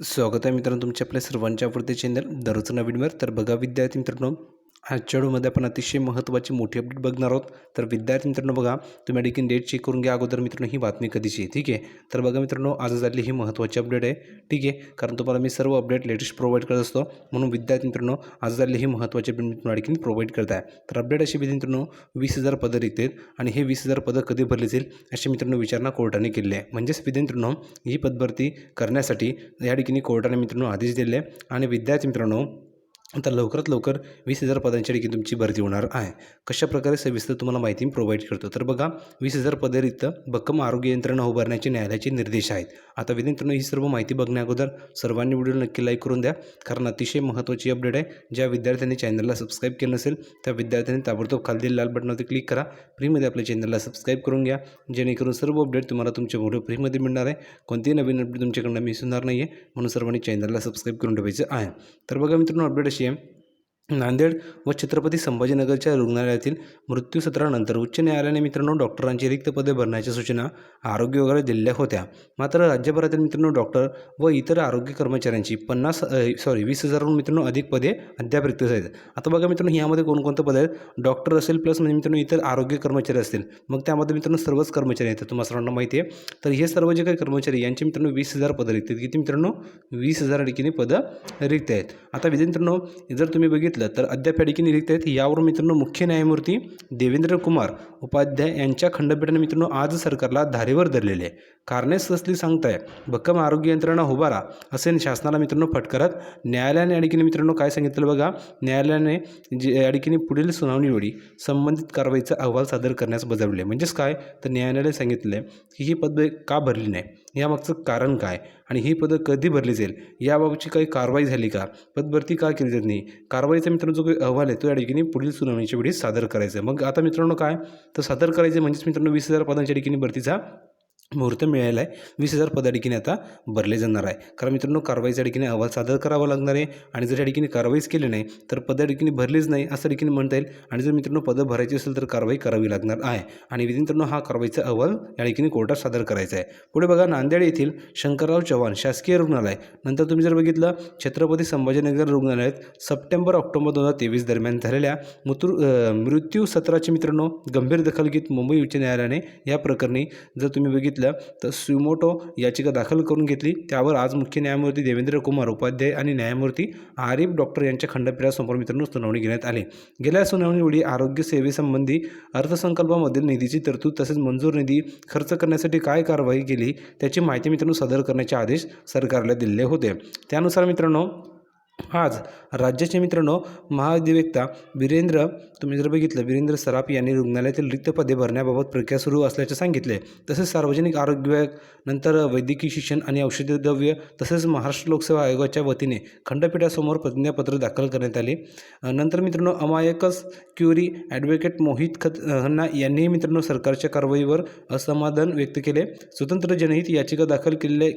स्वागत आहे मित्रांनो तुमच्या आपल्या सर्वांच्या आवडते चॅनल दररोज नवीनवर तर बघा विद्यार्थी मित्रांनो आजच्या व्हिडिओमध्ये आपण अतिशय महत्त्वाची मोठी अपडेट बघणार आहोत. तर विद्यार्थी मित्रांनो बघा तुम्ही आणखी डेट चेक करून घ्या. अगोदर मित्रांनो ही बातमी कधीची ठीक आहे? तर बघा मित्रांनो आज झाली ही महत्त्वाची अपडेट आहे. ठीक आहे? कारण तुम्हाला मी सर्व अपडेट लेटेस्ट प्रोव्हाइड करत असतो. म्हणून विद्यार्थी मित्रांनो आज झाली ही महत्त्वाची अपडेट मी तुम्हाला प्रोव्हाइड करत आहे. तर अपडेट अशी विधी मित्रांनो वीस हजार पदं रिक्त आहेत आणि हे वीस हजार पदं कधी भरली जाईल अशी मित्रांनो विचारणा कोर्टाने केली आहे. म्हणजेच विधी मित्रांनो ही पदभरती करण्यासाठी या ठिकाणी कोर्टाने मित्रांनो आदेश दिले आहे. आणि विद्यार्थी मित्रांनो आता लवकरात लवकर वीस हजार पदांच्या ठिकाणी तुमची भरती होणार आहे. कशा प्रकारे सविस्तर तुम्हाला माहिती प्रोव्हाइड करतो. तर बघा वीस हजार पदे रिक्त भक्कम आरोग्य यंत्रणा उभारण्याचे न्यायालयाचे निर्देश आहेत. आता विद्यार्थ्यांनो ही सर्व माहिती बघण्याअगोदर सर्वांनी व्हिडिओ नक्की लाईक करून द्या. कारण अतिशय महत्त्वाची अपडेट आहे. ज्या विद्यार्थ्यांनी चॅनलला सबस्क्राईब केलं नसेल त्या विद्यार्थ्यांनी ताबडतोब खाली लाल बटनावरती क्लिक करा. फ्रीमध्ये आपल्या चॅनलला सबस्क्राईब करून घ्या. जेणेकरून सर्व अपडेट तुम्हाला तुमच्या व्हिडिओ फ्रीमध्ये मिळणार आहे. कोणतीही नवीन अपडेट तुमच्याकडनं मिस होणार नाही आहे म्हणून सर्वांनी चॅनलला सबस्क्राईब करून ठेवायचं आहे. तर बघा मित्रांनो अपडेट अशी आहे नांदेड व छत्रपती संभाजीनगरच्या रुग्णालयातील मृत्यू सत्रानंतर उच्च न्यायालयाने मित्रांनो डॉक्टरांची रिक्त पदे भरण्याच्या सूचना आरोग्य वगैरे दिल्या होत्या. मात्र राज्यभरातील मित्रांनो डॉक्टर व इतर आरोग्य कर्मचाऱ्यांची पन्नास सॉरी वीस हजारहून मित्रांनो अधिक पदे अद्याप रिक्त आहेत आता बघा मित्रांनो यामध्ये कोणकोणतं पद आहेत? डॉक्टर असेल प्लस म्हणजे मित्रांनो इतर आरोग्य कर्मचारी असतील. मग त्यामध्ये मित्रांनो सर्वच कर्मचारी आहेत. तुम्हाला सर्वांना माहिती आहे. तर हे सर्व जे काही कर्मचारी यांचे मित्रांनो वीस हजार पदं रिक्त आहेत. किती मित्रांनो? वीस हजार ठिकाणी पदं रिक्त आहेत. आता विधी मित्रांनो जर तुम्ही बघितलं तर अद्याप याडिकी ठिकाणी आहेत यावर मित्रांनो मुख्य न्यायमूर्ती देवेंद्र कुमार उपाध्याय यांच्या खंडपीठाने मित्रांनो आज सरकारला धारेवर धरलेले आहे. कारणे ससली सांगताय भक्कम आरोग्य यंत्रणा उभारा असे शासनाला मित्रांनो फटकारत न्यायालयाने या मित्रांनो काय सांगितलं बघा न्यायालयाने जे या पुढील सुनावणीवेळी संबंधित कारवाईचा अहवाल सादर करण्यास बजावले म्हणजेच काय? तर न्यायालयाने सांगितलं आहे की ही पदं का भरली नाही? यामागचं कारण काय? आणि ही पदं कधी भरली जाईल? याबाबतची काही कारवाई झाली का? पदभरती का केली जात नाही? कारवाईचा मित्रांनो जो काही अहवाल आहे तो या ठिकाणी पुढील सुनावणीच्या वेळी सादर करायचा मग आता मित्रांनो काय? तर सादर करायचं म्हणजेच मित्रांनो वीस हजार पदांच्या ठिकाणी भरतीचा मुहूर्त मिळाला आहे. वीस हजार पदा आता भरले जाणार आहे. कारण मित्रांनो कारवाईच्या ठिकाणी अहवाल सादर करावा लागणार आहे. आणि जर या ठिकाणी कारवाईच केली नाही तर पद ठिकाणी भरलीच नाही असं ठिकाणी म्हणता येईल. आणि जर मित्रांनो पदं भरायची असेल तर कारवाई करावी लागणार आहे. आणि मित्रांनो हा कारवाईचा अहवाल या ठिकाणी कोर्टात सादर करायचा आहे. पुढे बघा नांदेड येथील शंकरराव चव्हाण शासकीय रुग्णालय. नंतर तुम्ही जर बघितलं छत्रपती संभाजीनगर रुग्णालयात सप्टेंबर ऑक्टोबर दोन हजार तेवीस दरम्यान झालेल्या मृत्यू मृत्यू सत्राचे मित्रांनो गंभीर दखल घेत मुंबई उच्च न्यायालयाने या प्रकरणी जर तुम्ही बघितलं तर सुमोटो याचिका दाखल करून घेतली. त्यावर आज मुख्य न्यायमूर्ती देवेंद्र कुमार उपाध्याय आणि न्यायमूर्ती आरिफ डॉक्टर यांच्या खंडपीठासमोर मित्रांनो सुनावणी घेण्यात आली. गेल्या सुनावणीवेळी आरोग्य सेवेसंबंधी अर्थसंकल्पामधील निधीची तरतूद तसेच मंजूर निधी खर्च करण्यासाठी काय कारवाई केली त्याची माहिती मित्रांनो सादर करण्याचे आदेश सरकारला दिले होते. त्यानुसार मित्रांनो आज राज्याचे मित्रांनो महाधिवक्ता वीरेंद्र तुम्ही जर बघितलं वीरेंद्र सराफ यांनी रुग्णालयातील रिक्त पदे भरण्याबाबत प्रक्रिया सुरू असल्याचे सांगितले. तसेच सार्वजनिक आरोग्य नंतर वैद्यकीय शिक्षण आणि औषधी द्रव्य तसेच महाराष्ट्र लोकसेवा आयोगाच्या वतीने खंडपीठासमोर प्रतिज्ञापत्र दाखल करण्यात आले. नंतर मित्रांनो अमायकस क्युरी ॲडव्होकेट मोहित खत खन्ना यांनीही मित्रांनो सरकारच्या कारवाईवर असमाधान व्यक्त केले. स्वतंत्र जनहित याचिका दाखल केले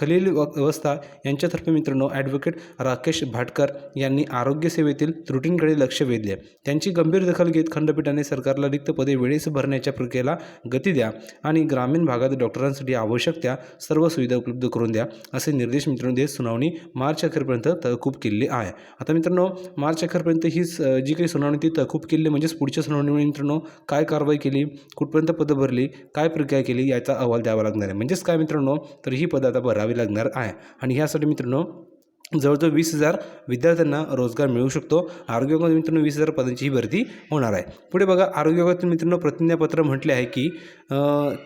खलील व अवस्था यांच्यातर्फे मित्रांनो ॲडव्होकेट राकेश भाटकर यांनी आरोग्यसेवेतील त्रुटींकडे लक्ष वेधले. त्यांची गंभीर दखल घेत खंडपीठाने सरकारला रिक्त पदे वेळेस भरण्याच्या प्रक्रियेला गती द्या आणि ग्रामीण भागात डॉक्टरांसाठी आवश्यक त्या सर्व सुविधा उपलब्ध करून द्या असे निर्देश मित्रांनो देत सुनावणी मार्च अखेरपर्यंत तहकूब केलेली आहे. आता मित्रांनो मार्च अखेरपर्यंत ही स- जी काही सुनावणी ती तहकूब केली म्हणजेच पुढच्या सुनावणीमुळे मित्रांनो काय कारवाई केली कुठपर्यंत पदं भरली काय प्रक्रिया केली याचा अहवाल द्यावा लागणार आहे. म्हणजेच काय मित्रांनो तर ही पदं आता भरावी लागणार आहे. आणि ह्यासाठी मित्रांनो जवळजवळ वीस हजार विद्यार्थ्यांना रोजगार मिळू शकतो. आरोग्य विभागात मित्रांनो वीस हजार पदांची ही भरती होणार आहे. पुढे बघा आरोग्य विभागातील मित्रांनो प्रतिज्ञापत्र म्हटले आहे की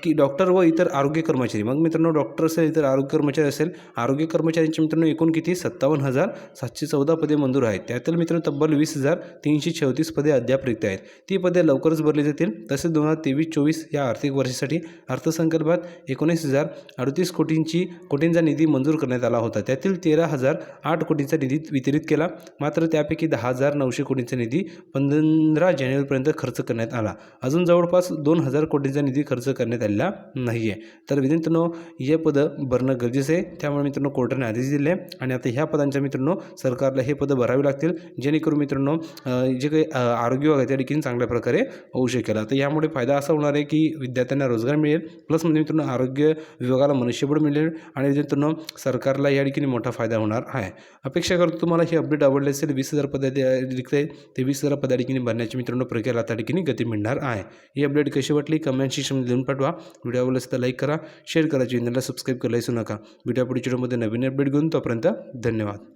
की डॉक्टर व इतर आरोग्य कर्मचारी. मग मित्रांनो डॉक्टर असेल इतर आरोग्य कर्मचारी असेल आरोग्य कर्मचाऱ्यांचे मित्रांनो एकूण किती? सत्तावन्न हजार सातशे चौदा पदे मंजूर आहेत. त्यातील मित्रांनो तब्बल वीस हजार तीनशे चौतीस पदे अद्याप रिक्त आहेत. ती पदे लवकरच भरली जातील. तसेच दोन हजार तेवीस चोवीस या आर्थिक वर्षासाठी अर्थसंकल्पात एकोणीस हजार अडतीस कोटींची कोटींचा निधी मंजूर करण्यात आला होता. त्यातील तेरा हजार आठ कोटींचा निधी वितरित केला. मात्र त्यापैकी दहा हजार नऊशे कोटींचा निधी पंधरा जानेवारीपर्यंत खर्च करण्यात आला. अजून जवळपास दोन हजार कोटींचा निधी खर्च करण्यात आलेला नाही आहे तर मित्रांनो हे पदं भरणं गरजेचं आहे. त्यामुळे मित्रांनो कोर्टाने आदेश दिले आणि आता ह्या पदांच्या मित्रांनो सरकारला हे पदं भरावी लागतील. जेणेकरून मित्रांनो जे काही आरोग्य विभाग आहे त्या देखील चांगल्या प्रकारे होऊ शकेल. तर यामुळे फायदा असा होणार आहे की विद्यार्थ्यांना रोजगार मिळेल. प्लस म्हणजे मित्रांनो आरोग्य विभागाला मनुष्यबळ मिळेल. आणि मित्रांनो सरकारला या ठिकाणी मोठा फायदा होणार आहे. अपेक्षा करतो तुम्हाला ही अपडेट आवडली असेल वीस हजार पदा आहे. ते वीस हजार पदा ठिकाणी भरण्याची मित्रांनो प्रक्रिया आता ठिकाणी गती मिळणार आहे. ही अपडेट कशी वाटली? कमेंट सेक्शनमध्ये लिहून पाठवा. व्हिडिओ आवडला असेल तर लाईक करा. शेअर करा. चॅनलला सबस्क्राईब करायला विसरू नका. व्हिडिओ पुढच्या व्हिडिओमध्ये नवीन अपडेट घेऊन तोपर्यंत धन्यवाद.